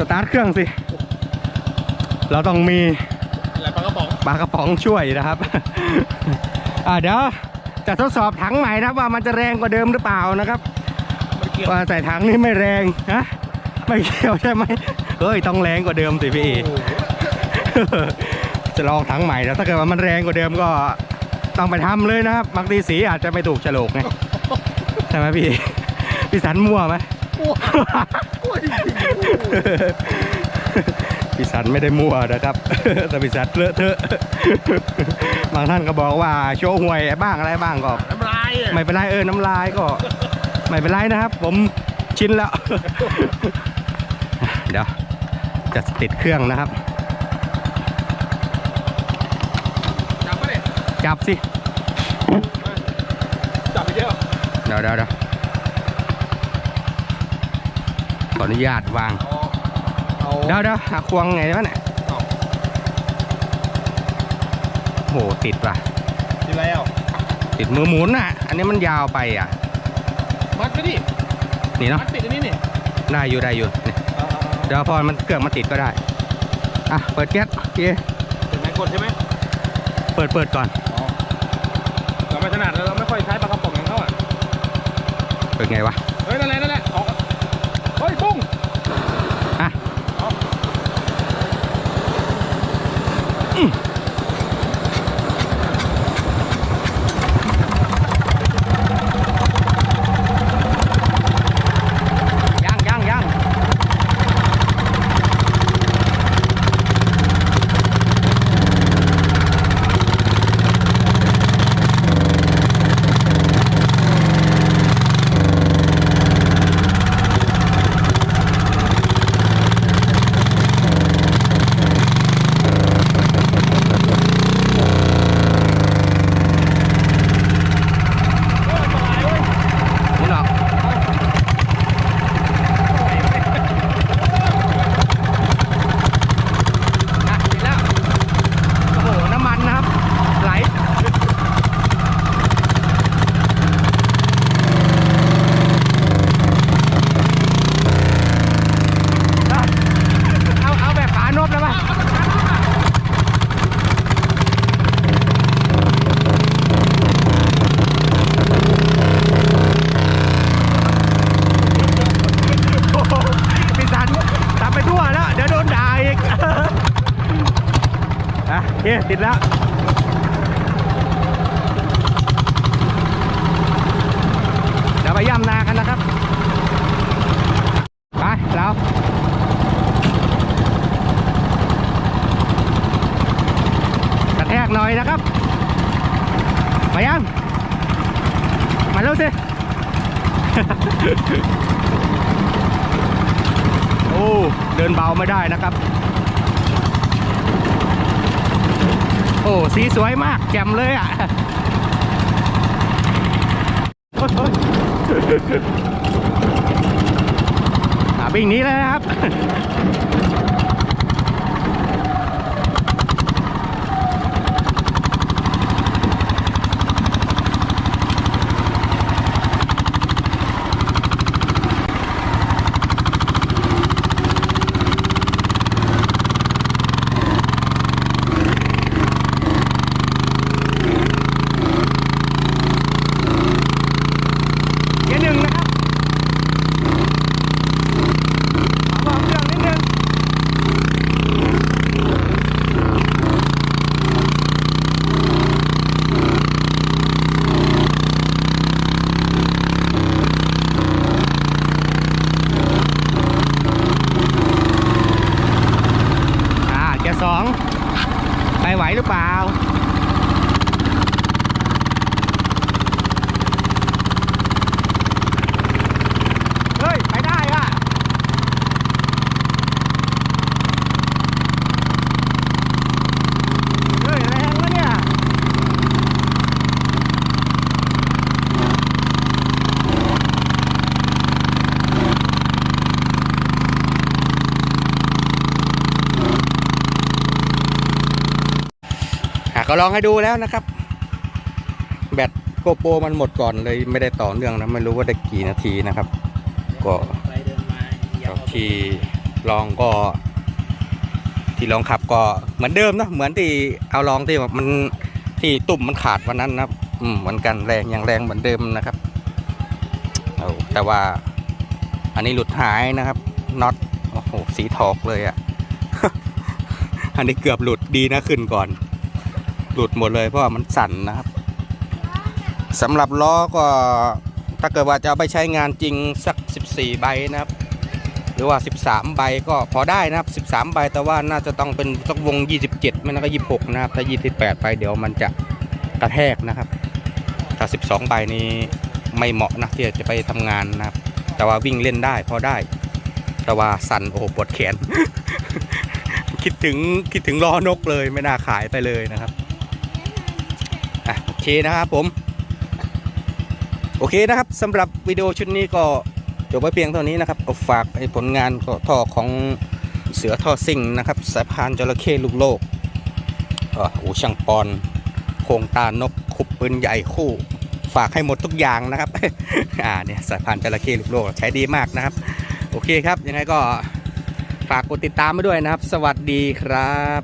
สตาร์ทเครื่องสิ เราต้องมีอะไรปลากระป๋องปลากระป๋องช่วยนะครับ อ่าเดี๋ยวจะทดสอบถังใหม่นะครับว่ามันจะแรงกว่าเดิมหรือเปล่านะครับไม่เกี่ยวว่าใส่ถังนี้ไม่แรงฮะไม่เกี่ยวใช่ไหมเฮ้ยต้องแรงกว่าเดิมสิพี่โอ้โหจะลองถังใหม่แล้วถ้าเกิดว่ามันแรงกว่าเดิมก็ต้องไปทำเลยนะครับบางทีสีอาจจะไม่ถูกโฉลกไงใช่ไหมพี่พี่สันมั่วไหม กลัวกลัวจริงๆโอ้โหพี่สันไม่ได้มั่วนะครับ แต่พี่สันเลอะเทอะ บางท่านก็บอกว่าโชว์หวยบ้างอะไรบ้างก็น้ำลายอะไม่เป็นไรเออน้ำลายก็ ไม่เป็นไรนะครับ ผมชินแล้ว เดี๋ยวจะติดเครื่องนะครับ จับปะเนี่ยจับสิ จับไปเยอะเดี๋ยวเดี๋ยวเดี๋ยวข ออนุญาตวางเอาเอาเดี๋ยวเดี๋ยวหาควงไงวะเนี่ยเอาโหติดว่ะทีแล้วติดมือหมุนอะ อันนี้มันยาวไปอะ มัดไปดิ นี่เนาะ มัดติดอันนี้นี่ ได้อยู่ได้อยู่นี่เอาเอาเอาเดี๋ยวพอมันเกิดมาติดก็ได้ อะ เปิดแก๊สโอเคเป็นไงกดใช่ไหม เปิดเปิดก่อนอ๋อเราไม่ถนัดเราไม่ค่อยใช้ปลากระป๋องอย่างเขาอะ เปิดไงวะ เฮ้ยนั่นแหละนั่นแหละออกเฮ้ยปุ้ง อะ เอา ยังยังยังนี่หรอกอะติดแล้ว โอ้โห น้ำมันนะครับ ไหล เอา เอาแบบฝานบแล้วป่ะ โอ้โหพี่สันทำไปทั่วแล้ว เดี๋ยวโดนด่าอีก อะโอเคติดแล้วเดี๋ยวไปย่ำนากันนะครับ ไปเรากระแทกหน่อยนะครับมายังมาเร็วสิ โอ้ เดินเบาไม่ได้นะครับ อ้สีสวยมากแจ่มเลยอะวิ่งนี้แล้วนะครับ เกียร์หนึ่งนะครับ ขอบอกเครื่องนิดนึง อ่าเกียร์ สองไปไหวหรือเปล่า เฮ้ย ไปได้อะเฮ้ย แรงวะเนี่ย อะ ก็ลองให้ดูแล้วนะครับ แบตโกโปรมันหมดก่อนเลยไม่ได้ต่อเนื่องนะ ไม่รู้ว่าได้กี่นาทีนะครับ ก็ไปเดินมาเหยียบก็เอาขี่ลองก็ ที่ลองขับก็เหมือนเดิมนะ เหมือนที่เอาลองที่แบบมันที่ตุ่มมันขาดวันนั้นนะอืมเหมือนกันแรงยังแรงเหมือนเดิมนะครับเอาแต่ว่าอันนี้หลุดหายนะครับน็อตโอ้โหสีทอกเลยอะ่ะ อันนี้เกือบหลุดดีนะขึ้นก่อน หลุดหมดเลยเพราะว่ามันสั่นนะครับสำหรับล้อก็ถ้าเกิดว่าจะเอาไปใช้งานจริงสัก 14 ใบนะครับ หรือว่า 13 ใบก็พอได้นะครับ 13 ใบแต่ว่าน่าจะต้องเป็นสักวง 27 ไม่นั้นก็ 26 นะครับ ถ้า 28 ไปเดี๋ยวมันจะกระแทกนะครับถ้า12 ใบนี้ไม่เหมาะนะที่จะไปทำงานนะครับ แต่ว่าวิ่งเล่นได้พอได้ แต่ว่าสั่นโอ้โหปวดแขน คิดถึงคิดถึงล้อนกเลยไม่น่าขายไปเลยนะครับ อะโอเคนะครับผม โอเคนะครับสำหรับวิดีโอชุดนี้ก็จบไว้เพียงเท่านี้นะครับก็ฝากให้ผลงานก็ท่อของเสือท่อซิ่งนะครับสายพานจระเข้ลูกโลกอ่าอูช่างปอน โครงตานกขุบปืนใหญ่คู่ฝากให้หมดทุกอย่างนะครับ อ่าเนี่ยสายพานจระเข้ลูกโลกใช้ดีมากนะครับ โอเคครับ ยังไงก็ฝากกดติดตามไปด้วยนะครับ สวัสดีครับ